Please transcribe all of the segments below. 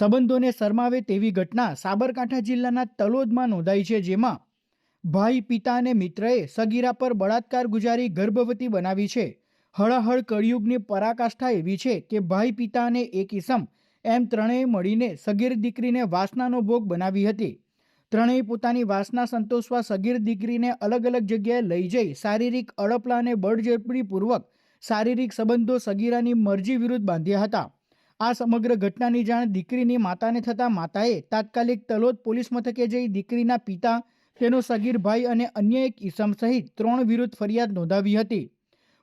સંબંધોને શરમાવે તેવી ઘટના સાબરકાંઠા જિલ્લાના તલોદમાં નોંધાઈ છે, જેમાં ભાઈ, પિતા અને મિત્રએ સગીરા પર બળાત્કાર ગુજારી ગર્ભવતી બનાવી છે. હળહળ કળિયુગની પરાકાષ્ઠા એવી છે કે ભાઈ, પિતા અને એક ઈસમ એમ ત્રણેય મળીને સગીર દીકરીને વાસનાનો ભોગ બનાવી હતી. ત્રણેય પોતાની વાસના સંતોષવા સગીર દીકરીને અલગ અલગ જગ્યાએ લઈ જઈ શારીરિક અડપલા અને બળજબરીપૂર્વક શારીરિક સંબંધો સગીરાની મરજી વિરુદ્ધ બાંધ્યા હતા. આ સમગ્ર ઘટનાની જાણ દીકરીની માતાને થતાં માતાએ તાત્કાલિક તલોદ પોલીસ મથકે જઈ દીકરીના પિતા, તેનો સગીર ભાઈ અને અન્ય એક ઈસમ સહિત ત્રણ વિરુદ્ધ ફરિયાદ નોંધાવી હતી.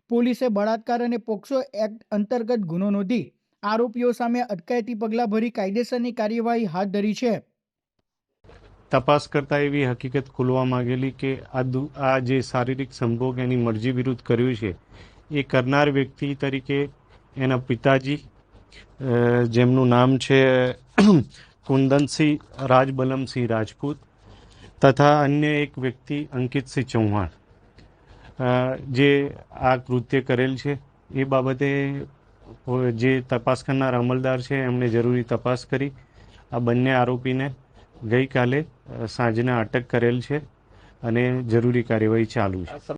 પોલીસે બળાત્કાર અને પોક્સો એક્ટ અંતર્ગત ગુનો નોંધી આરોપીઓ સામે અટકાયતી પગલાં ભરી કાયદેસરની કાર્યવાહી હાથ ધરી છે. તપાસ કરતા એવી હકીકત ખુલવા માંગેલી કે આ જે શારીરિક સંભોગ એની મરજી વિરુદ્ધ કર્યું છે, એ કરનાર વ્યક્તિ તરીકે એના પિતાજી જેમનું નામ છે કુંદનસિંહ રાજબલમસિંહ રાજપૂત તથા અન્ય એક વ્યક્તિ અંકિતસિંહ ચૌહાણ. જે આ કૃત્ય કરેલ છે, એ બાબતે જે તપાસ કરનાર અમલદાર છે, એમણે જરૂરી તપાસ કરી. આ બંને આરોપીને ગઈકાલે સાંજના અટક કરેલ છે અને જરૂરી કાર્યવાહી ચાલુ છે.